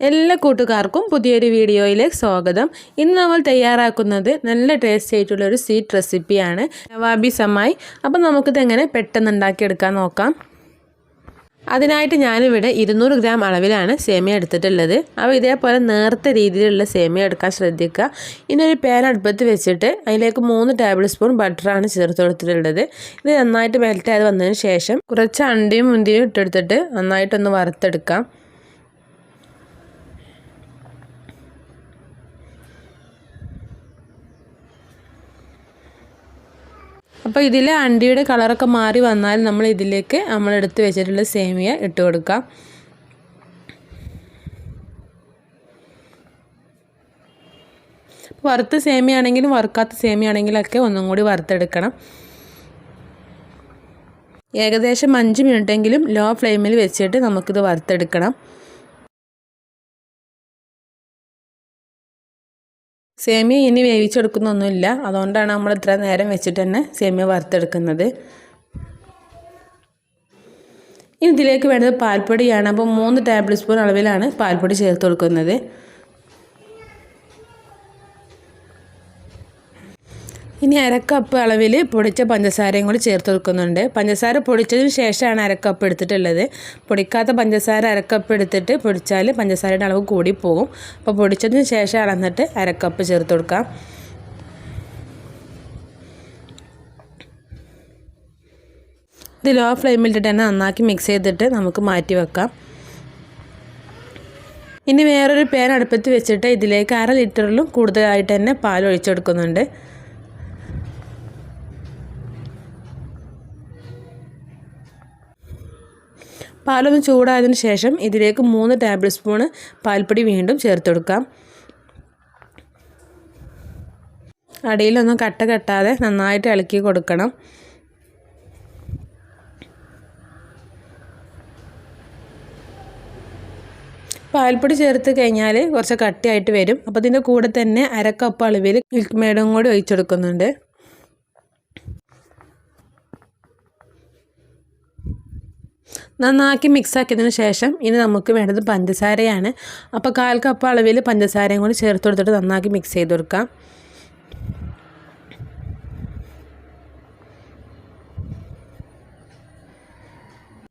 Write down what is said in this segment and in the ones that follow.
എല്ലാ കൂട്ടുകാർക്കും പുതിയൊരു വീഡിയോയിലേക്ക് സ്വാഗതം. ഇന്ന് നമ്മൾ തയ്യാറാക്കുന്നത് നല്ല ടേസ്റ്റ് ആയിട്ടുള്ള ഒരു സ്വീറ്റ് റെസിപ്പിയാണ് നവാബി സമായി അപ്പം നമുക്കിത് എങ്ങനെ പെട്ടെന്ന് ഉണ്ടാക്കിയെടുക്കാൻ നോക്കാം. അതിനായിട്ട് ഞാനിവിടെ ഇരുന്നൂറ് ഗ്രാം അളവിലാണ് സേമിയ എടുത്തിട്ടുള്ളത്. അപ്പോൾ ഇതേപോലെ നേർത്ത രീതിയിലുള്ള സേമിയ എടുക്കാൻ ശ്രദ്ധിക്കുക. ഇനി ഒരു പാൻ അടുപ്പത്ത് വെച്ചിട്ട് അതിലേക്ക് മൂന്ന് ടേബിൾ സ്പൂൺ ബട്ടറാണ് ചേർത്ത് കൊടുത്തിട്ടുള്ളത്. ഇത് നന്നായിട്ട് മെൽറ്റ് ആയത് വന്നതിന് ശേഷം കുറച്ച് അണ്ടിയും മുന്തിരിയും ഇട്ടെടുത്തിട്ട് നന്നായിട്ടൊന്ന് വറുത്തെടുക്കാം. അപ്പോൾ ഇതിൽ അണ്ടിയുടെ കളറൊക്കെ മാറി വന്നാൽ നമ്മൾ ഇതിലേക്ക് നമ്മൾ എടുത്ത് വെച്ചിട്ടുള്ള സേമിയ ഇട്ട് കൊടുക്കാം. വറുത്ത സേമിയാണെങ്കിലും വറുക്കാത്ത സേമിയാണെങ്കിലൊക്കെ ഒന്നും കൂടി വറുത്തെടുക്കണം. ഏകദേശം അഞ്ച് മിനിറ്റെങ്കിലും ലോ ഫ്ലെയിമിൽ വെച്ചിട്ട് നമുക്കിത് വറുത്തെടുക്കണം. സേമിയ ഇനി വേവിച്ചെടുക്കുന്നൊന്നുമില്ല. അതുകൊണ്ടാണ് നമ്മൾ ഇത്ര നേരം വെച്ചിട്ട് തന്നെ സേമിയ വറുത്തെടുക്കുന്നത്. ഇതിലേക്ക് വേണ്ടത് പാൽപ്പൊടിയാണ്. അപ്പോൾ മൂന്ന് ടേബിൾ സ്പൂൺ അളവിലാണ് പാൽപ്പൊടി ചേർത്ത് കൊടുക്കുന്നത്. ഇനി അരക്കപ്പ് അളവിൽ പൊടിച്ച പഞ്ചസാരയും കൂടി ചേർത്ത് കൊടുക്കുന്നുണ്ട്. പഞ്ചസാര പൊടിച്ചതിന് ശേഷമാണ് അരക്കപ്പ് എടുത്തിട്ടുള്ളത്. പൊടിക്കാത്ത പഞ്ചസാര അരക്കപ്പ് എടുത്തിട്ട് പൊടിച്ചാൽ പഞ്ചസാരയുടെ അളവ് കൂടി പോകും അപ്പോൾ പൊടിച്ചതിന് ശേഷം അളന്നിട്ട് അരക്കപ്പ് ചേർത്ത് കൊടുക്കാം. ഇത് ലോ ഫ്ലെയിമിലിട്ടിട്ട് തന്നെ നന്നാക്കി മിക്സ് ചെയ്തിട്ട് നമുക്ക് മാറ്റി വെക്കാം. ഇനി വേറൊരു പാൻ അടുപ്പത്ത് വെച്ചിട്ട് ഇതിലേക്ക് അര ലിറ്ററിലും കൂടുതലായിട്ട് തന്നെ പാൽ ഒഴിച്ചെടുക്കുന്നുണ്ട് പാലൊന്ന് ചൂടായതിന് ശേഷം ഇതിലേക്ക് മൂന്ന് ടേബിൾ സ്പൂണ് പാൽപ്പൊടി വീണ്ടും ചേർത്ത് കൊടുക്കാം. അടിയിലൊന്നും കട്ട കെട്ടാതെ നന്നായിട്ട് ഇളക്കി കൊടുക്കണം. പാൽപ്പൊടി ചേർത്ത് കഴിഞ്ഞാൽ കുറച്ച് കട്ടിയായിട്ട് വരും. അപ്പോൾ ഇതിന്റെ കൂടെ തന്നെ അരക്കപ്പ് അളവിൽ മിൽക്ക് മേഡും കൂടി ഒഴിച്ചെടുക്കുന്നുണ്ട്. നന്നാക്കി മിക്സാക്കിയതിന് ശേഷം ഇനി നമുക്ക് വേണ്ടത് പഞ്ചസാരയാണ്. അപ്പോൾ കാൽ കപ്പ് അളവിൽ പഞ്ചസാരയും കൂടി ചേർത്ത് കൊടുത്തിട്ട് നന്നാക്കി മിക്സ് ചെയ്ത് കൊടുക്കാം.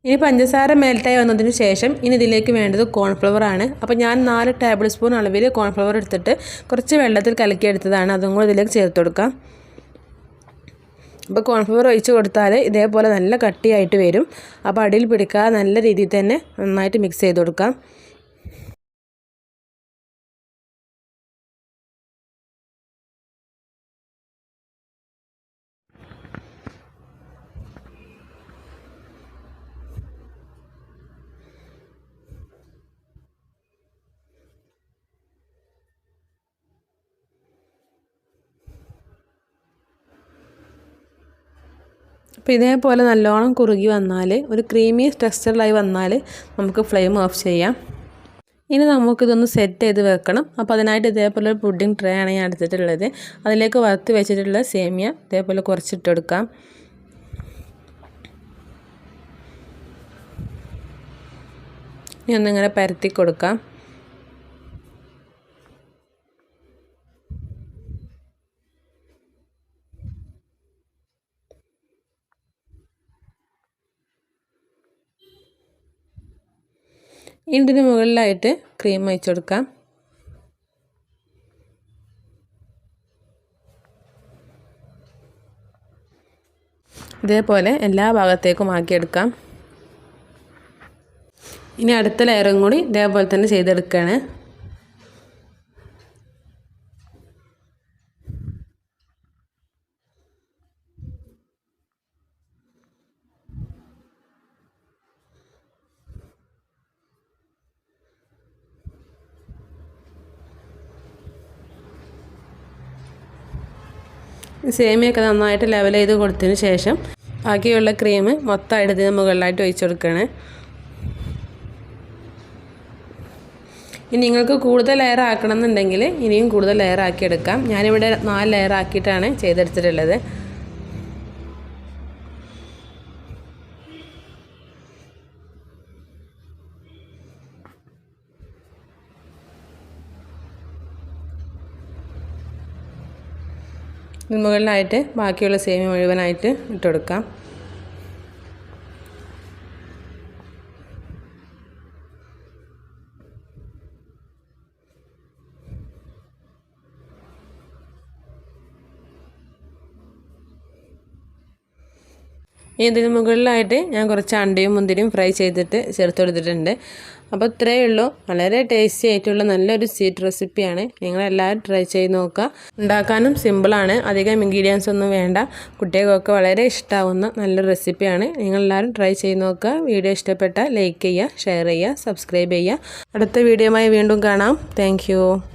ഇനി പഞ്ചസാര മെൽറ്റായി വന്നതിന് ശേഷം ഇനി ഇതിലേക്ക് വേണ്ടത് കോൺഫ്ലവർ ആണ്. അപ്പോൾ ഞാൻ നാല് ടേബിൾ സ്പൂൺ അളവിൽ കോൺഫ്ലവർ എടുത്തിട്ട് കുറച്ച് വെള്ളത്തിൽ കലക്കിയെടുത്തതാണ്. അതും കൂടി ഇതിലേക്ക് ചേർത്ത് കൊടുക്കാം. അപ്പോൾ കോൺഫ്ലവർ ഒഴിച്ച് കൊടുത്താൽ ഇതേപോലെ നല്ല കട്ടിയായിട്ട് വരും. അപ്പോൾ അടിയിൽ പിടിക്കാതെ നല്ല രീതിയിൽ തന്നെ നന്നായിട്ട് മിക്സ് ചെയ്ത് കൊടുക്കാം. അപ്പോൾ ഇതേപോലെ നല്ലോണം കുറുകി വന്നാൽ ഒരു ക്രീമി ടെക്സ്ചറിലായി വന്നാൽ നമുക്ക് ഫ്ലെയിം ഓഫ് ചെയ്യാം. ഇനി നമുക്കിതൊന്ന് സെറ്റ് ചെയ്ത് വെക്കണം. അപ്പോൾ അതിനായിട്ട് ഇതേപോലെ ഒരു പുഡിംഗ് ട്രേ ആണ് ഞാൻ എടുത്തിട്ടുള്ളത്. അതിലേക്ക് വറുത്ത് വെച്ചിട്ടുള്ള സേമിയ ഇതേപോലെ കുറച്ചിട്ട് കുറച്ചിട്ടെടുക്കാം. ഇനി ഒന്നിങ്ങനെ പരത്തി കൊടുക്കാം. ഇതിന് മുകളിലായിട്ട് ക്രീം അയച്ചു കൊടുക്കാം. ഇതേപോലെ എല്ലാ ഭാഗത്തേക്കും ആക്കിയെടുക്കാം. ഇനി അടുത്ത ലെയറും കൂടി ഇതേപോലെ തന്നെ ചെയ്തെടുക്കുകയാണ് സേമിയൊക്കെ നന്നായിട്ട് ലെവൽ ചെയ്ത് കൊടുത്തതിന് ശേഷം ബാക്കിയുള്ള ക്രീം മൊത്തമായിട്ട് ഇതിന് മുകളിലായിട്ട് ഒഴിച്ചു കൊടുക്കണേ ഇനി നിങ്ങൾക്ക് കൂടുതൽ ലെയർ ആക്കണം എന്നുണ്ടെങ്കിൽ ഇനിയും കൂടുതൽ ലെയർ ആക്കി ഞാനിവിടെ നാല് ലെയർ ആക്കിയിട്ടാണ് ചെയ്തെടുത്തിട്ടുള്ളത്. മുകളിലായിട്ട് ബാക്കിയുള്ള സേമിയ മുഴുവനായിട്ട് ഇട്ട് കൊടുക്കാം. ഇതിന് മുകളിലായിട്ട് ഞാൻ കുറച്ച് അണ്ടയും മുന്തിരിയും ഫ്രൈ ചെയ്തിട്ട് ചേർത്ത് കൊടുത്തിട്ടുണ്ട്. അപ്പോൾ ഇത്രയേ ഉള്ളൂ. വളരെ ടേസ്റ്റി ആയിട്ടുള്ള നല്ലൊരു സ്വീറ്റ് റെസിപ്പിയാണ് നിങ്ങളെല്ലാവരും ട്രൈ ചെയ്ത് നോക്കുക. ഉണ്ടാക്കാനും സിമ്പിളാണ് അധികം ഇൻഗ്രീഡിയൻസ് ഒന്നും വേണ്ട. കുട്ടികൾക്കൊക്കെ വളരെ ഇഷ്ടമാവുന്ന നല്ലൊരു റെസിപ്പിയാണ് നിങ്ങളെല്ലാവരും ട്രൈ ചെയ്ത് നോക്കുക. വീഡിയോ ഇഷ്ടപ്പെട്ടാൽ ലൈക്ക് ചെയ്യുക ഷെയർ ചെയ്യുക സബ്സ്ക്രൈബ് ചെയ്യുക. അടുത്ത വീഡിയോയുമായി വീണ്ടും കാണാം. താങ്ക്